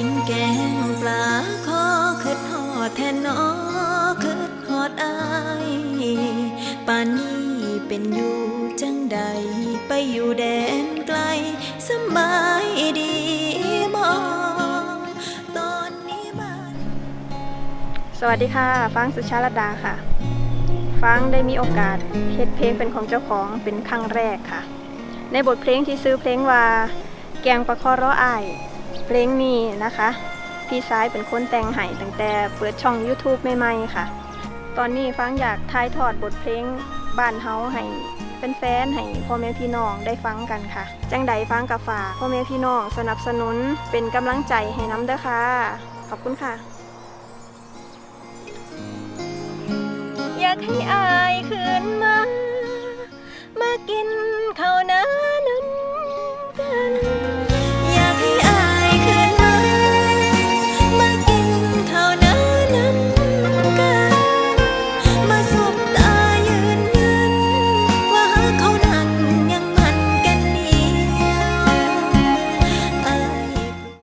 กินแกงปลาคอคืดหอดแทนนอคืดหอดอายป่านนี้เป็นอยู่จังใด ไปอยู่แดนไกลสบายดีบ่ตอนนี้บ้านสวัสดีค่ะ ฟังสุชาลดาค่ะ ฟังได้มีโอกาสเฮ็ดเพลงเป็นของเจ้าของเป็นครั้งแรกค่ะ ในบทเพลงที่ซื้อเพลงว่า แกงปลาคอร้ออาย เพลงนี้นะคะ พี่ซ้ายเป็นคนแต่งให้ตั้งแต่เปิดช่อง YouTube ใหม่ๆค่ะ ตอนนี้ฟังอยากทายทอดบทเพลงบ้านเฮาให้เป็นแฟนให้พ่อแม่พี่น้องได้ฟังกันค่ะ จังใดฟังกับฝากพ่อแม่พี่น้องสนับสนุนเป็นกำลังใจให้น้ำเด้อค่ะ ขอบคุณค่ะ อยากให้อายคืนมา